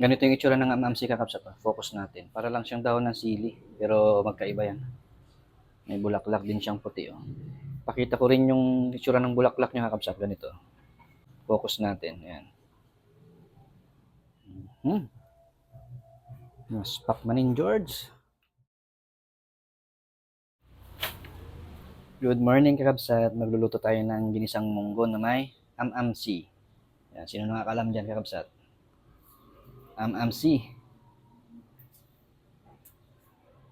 Ganito yung itsura ng amamsi kakapsat. ah. Focus natin. Para lang siyang dahon ng sili. Pero magkaiba yan. May bulaklak din siyang puti. Oh. Pakita ko rin yung itsura ng bulaklak niya kakapsat. Ganito. Focus natin. Ayan. Hmm. Mas Pacmanin George. Good morning kakabsat. Magluluto tayo ng ginisang munggo na may amamsi. Yan, sino nakakalam dyan kakabsat? Amamsi.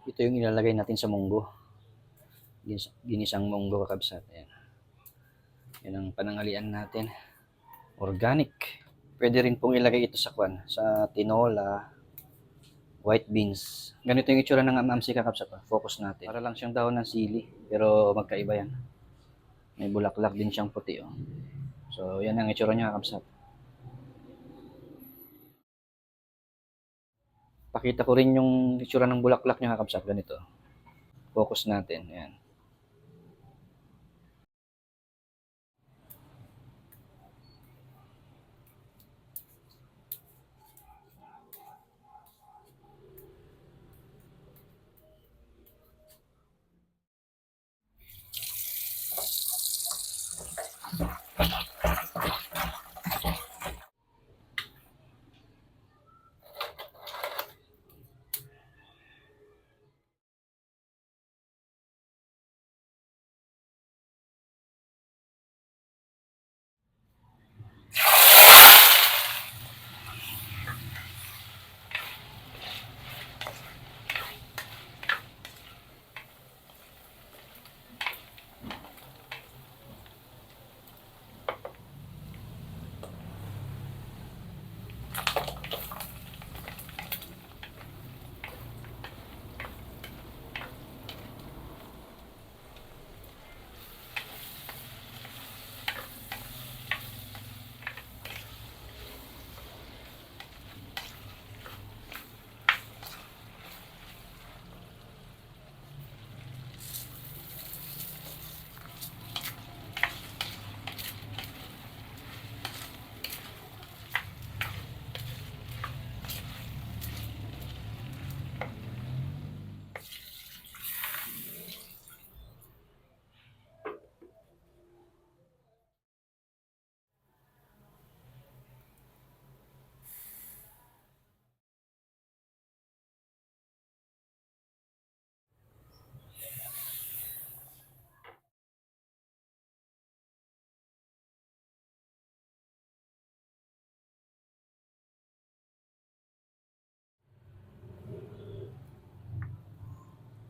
Ito yung ilalagay natin sa munggo. Ginis- Ginisang munggo kakabsat. Yan. Yan ang panangalian natin. Organic. Pwede rin pong ilagay ito sa kwan, sa tinola, white beans. Ganito yung itsura ng amamsi kakapsat. ah. Focus natin. Para lang siyang dahon ng sili. Pero magkaiba yan. May bulaklak din siyang puti. Oh. So, yan ang itsura niya kakapsat. Pakita ko rin yung itsura ng bulaklak niya kakapsat. Ganito. Focus natin. Yan.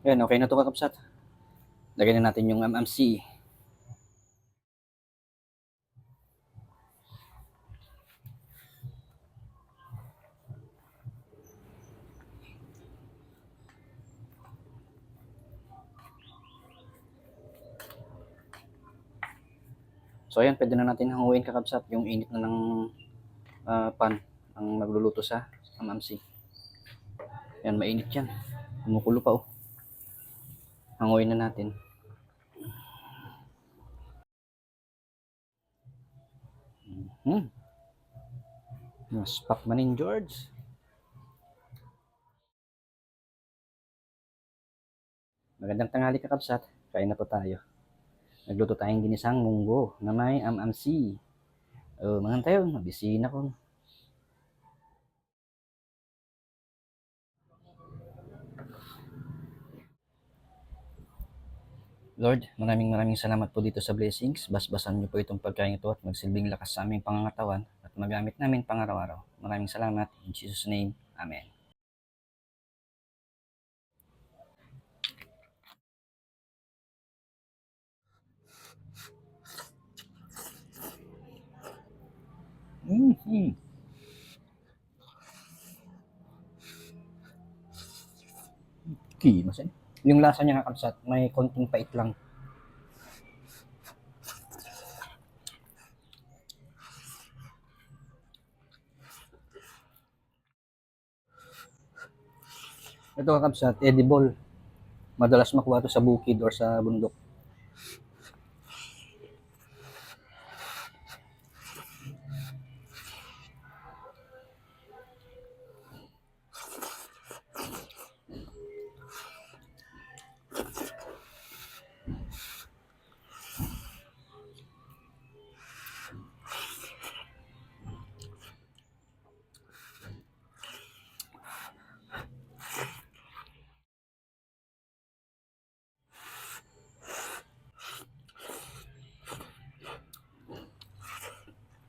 Yan, okay na to kakapsat. Lagyan na natin yung MMC. So ayan, pwede na natin hanguin kakapsat yung init na ng ah, pan ang magluluto sa MMC. Yan, mainit yan. Kumukulo pa oh. Hanguin na natin. Hmm. Mas Pacmanin George. Magandang tanghali kakabsat. Kain na po tayo. Nagluto tayong ginisang munggo na may amamsi. Oh, mga tayo, mabisina ko. Lord, maraming maraming salamat po dito sa blessings. Basbasan niyo po itong pagkain ito at magsilbing lakas sa aming pangangatawan at magamit namin pang-araw-araw. Maraming salamat. In Jesus' name, Amen. Mm-hmm. Kimas eh. Yung lasa niya kakabsat, may konting pait lang. Ito kakabsat, edible. Madalas makuha to sa bukid or sa bundok.